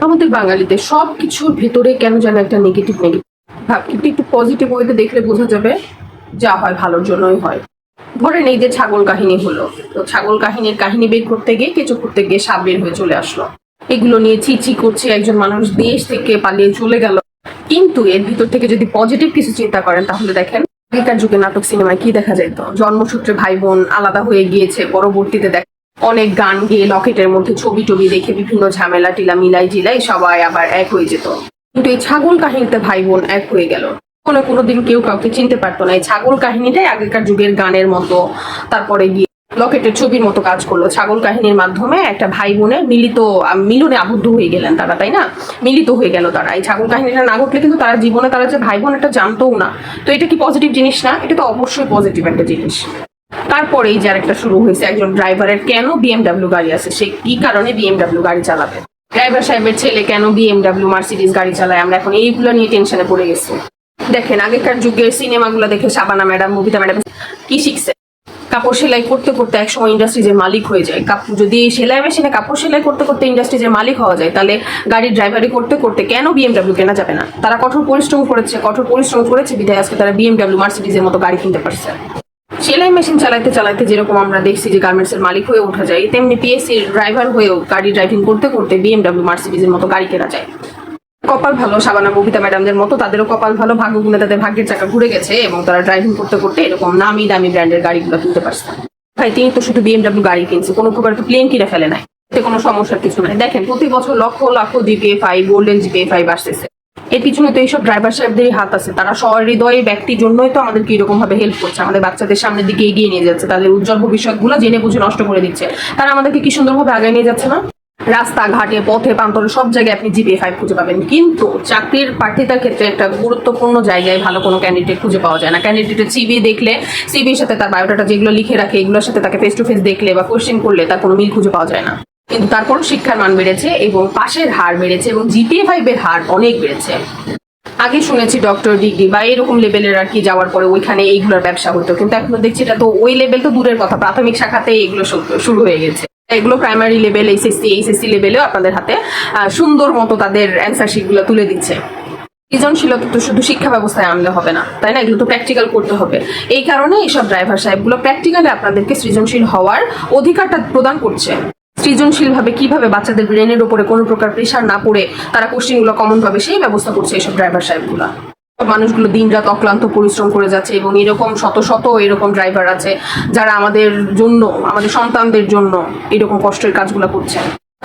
আমাদের বাঙালিদের সব কিছুর ভেতরে কেন যেন একটা নেগেটিভ নেগেটিভ ভাব। কিন্তু একটু পজিটিভ ওয়েতে দেখলে বোঝা যাবে যা হয় ভালোর জন্যই হয়। ধরেন এই যে ছাগল কাহিনী হলো। তো ছাগল কাহিনীর কাহিনী বের করতে গিয়ে কিছু করতে গিয়ে সাপ বের হয়ে চলে আসলো। এগুলো নিয়ে চিচি করছে, একজন মানুষ দেশ থেকে পালিয়ে চলে গেল। কিন্তু এর ভিতর থেকে যদি পজিটিভ কিছু চিন্তা করেন, তাহলে দেখেন আগেকার যুগে নাটক সিনেমায় কি দেখা যেত জন্মসূত্রে ভাই বোন আলাদা হয়ে গিয়েছে, পরবর্তীতে দেখ অনেক গান গেয়ে লকেটের মধ্যে ছবি টবি দেখে বিভিন্ন ঝামেলা টিলা মিলাই জিলাই সবাই আবার এক হয়ে যেত। কিন্তু এই ছাগল কাহিনীতে ভাই বোন এক হয়ে গেল। কোনো কোনোদিন কেউ কাউকে চিনতে পারতো না। এই ছাগল কাহিনীটাই আগেকার যুগের গানের মতো। তারপরে গিয়ে লকেটের ছবির মতো কাজ করল। ছাগল কাহিনীর মাধ্যমে একটা ভাই বোনের মিলিত মিলনে আবদ্ধ হয়ে গেলেন তারা, তাই না? মিলিত হয়ে গেল তারা। এই ছাগল কাহিনীটা না ঘটলে কিন্তু তারা জীবনে তারা যে ভাই বোন, এটা জানতোও না। তো এটা কি পজিটিভ জিনিস না? এটা তো অবশ্যই পজিটিভ একটা জিনিস। তারপরেই যার একটা শুরু হয়েছে একজন ড্রাইভারের, কেন বিএমডাব্লিউ গাড়ি আছে? সে কি কারণে বিএমডাব্লিউ গাড়ি চালাবে? ড্রাইভার সাহেবের ছেলে কেন বিএমডাব্লিউ মার্সিডিস গাড়ি চালায়? আমরা এখন এইগুলো নিয়ে টেনশনে পড়ে গেছি। দেখেন, আগেকার যুগের সিনেমাগুলো দেখে শাবানা ম্যাডাম মুবিতা ম্যাডাম কি শিখছে? কাপড় সেলাই করতে করতে একসময় ইন্ডাস্ট্রিজের মালিক হয়ে যায়। কাপড় যদি সেলাই মেশিনে কাপড় সেলাই করতে করতে ইন্ডাস্ট্রিজের মালিক হওয়া যায়, তাহলে গাড়ির ড্রাইভারি করতে করতে কেন বিএমডাব্লিউ কেনা যাবে না? তারা কঠোর পরিশ্রম করেছে, কঠোর পরিশ্রম করেছে, বিধায় আজকে তারা বিএমডাব্লিউ মার্সিডিজের মতো গাড়ি কিনতে পারছে। সেলাই মেশিন চালাইতে চালাইতে যেরকম আমরা দেখছি যে গার্মেন্টস এর মালিক হয়ে ওঠা যায়, তেমনি পিএসসি ড্রাইভার হয়েও গাড়ি ড্রাইভিং করতে করতে বিএমডাব্লিউ মার্সিডিজের মতো গাড়ি কেনা যায়। কপাল ভালো, সাবানা ববিতা ম্যাডামদের মতো তাদেরও কপাল ভালো ভাগ্য গুণে তাদের ভাগ্যের চাকা ঘুরে গেছে এবং তারা ড্রাইভিং করতে করতে এরকম নামি দামি ব্র্যান্ডের গাড়িগুলো কিনতে পারছে। ভাই, তিনি তো শুধু বিএমডাব্লিউ গাড়ি কিনছে, কোনো প্রকার তো প্লেন কিনে ফেলে নাই। কোনো সমস্যার কিছু নাই। দেখেন, প্রতি বছর lakh lakh GPA five golden GPA five আসতেছে। এর পিছনে তো এইসব ড্রাইভার সাহেবদেরই হাত আছে। তারা সহৃদয় ব্যক্তির জন্যই তো আমাদেরকে এরকম ভাবে হেল্প করছে। আমাদের বাচ্চাদের সামনের দিকে এগিয়ে নিয়ে যাচ্ছে। তাদের উজ্জ্বল ভবিষ্যৎগুলো জেনে বুঝে নষ্ট করে দিচ্ছে। তারা আমাদেরকে কি সুন্দরভাবে আগে নিয়ে যাচ্ছে না? রাস্তাঘাটে, পথে, প্রান্তরে সব জায়গায় আপনি জিপিএ ফাইভ খুঁজে পাবেন। কিন্তু চাকরির প্রার্থিতার ক্ষেত্রে একটা গুরুত্বপূর্ণ জায়গায় ভালো কোনো ক্যান্ডিডেট খুঁজে পাওয়া যায় না। ক্যান্ডিডেটের সিবি দেখলে সিবির সাথে তার বায়োডাটা যেগুলো লিখে রাখে, এগুলোর সাথে তাকে ফেস টু ফেস দেখলে বা কোশ্চেন করলে তার কোনো মিল খুঁজে পাওয়া যায় না। কিন্তু তারপরও শিক্ষার মান বেড়েছে এবং পাশের হার বেড়েছে এবং জিপিএ ফাইভের হার অনেক বেড়েছে। আগে শুনেছি ডক্টর ডিগ্রি বা এরকম লেভেলের আর কি যাওয়ার পরে ওইখানে এইগুলোর ব্যবসা হতো। কিন্তু এখন দেখছি এটা তো ওই লেভেল তো দূরের কথা। প্রাথমিক শাখাতে এগুলো শুরু হয়ে গেছে। এগুলো প্রাইমারি লেভেল এইচএসসি এইচএসসি লেভেলেও আপনাদের হাতে সুন্দর মতো তাদের অ্যান্সার শিটগুলো তুলে দিচ্ছে। সৃজনশীলতা তো শুধু শিক্ষা ব্যবস্থায় আনলে হবে না, তাই না? এগুলো তো প্র্যাকটিক্যাল করতে হবে। এই কারণে এইসব ড্রাইভার সাহেবগুলো প্র্যাকটিক্যালি আপনাদেরকে সৃজনশীল হওয়ার অধিকারটা প্রদান করছে। সৃজনশীল ভাবে কীভাবে বাচ্চাদের ব্রেনের উপরে কোনো প্রকার প্রেশার না পড়ে তারা কোশ্চেনগুলো কমন পাবে সেই ব্যবস্থা করছে এইসব ড্রাইভার সাহেবগুলো। মানুষগুলো দিন রাত অক্লান্ত পরিশ্রম করে যাচ্ছে এবং এরকম শত শত এরকম ড্রাইভার আছে যারা আমাদের জন্য, আমাদের সন্তানদের জন্য এরকম কষ্টের কাজগুলো করছে।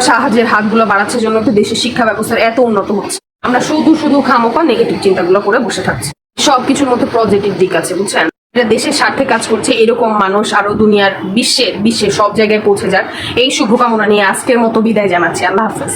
সাহায্যের হাতগুলো বাড়াচ্ছে জন্য তো দেশের শিক্ষা ব্যবস্থার এত উন্নত হচ্ছে। আমরা শুধু শুধু খামোকা নেগেটিভ চিন্তাগুলো করে বসে থাকছি। সবকিছুর মধ্যে পজিটিভ দিক আছে, বুঝছেন? দেশের স্বার্থে কাজ করছে, এরকম মানুষ আরও দুনিয়ার বিশ্বের বিশ্বের সব জায়গায় পৌঁছে যাক। এই শুভকামনা নিয়ে আজকের মতো বিদায় জানাচ্ছি। আল্লাহ হাফেজ।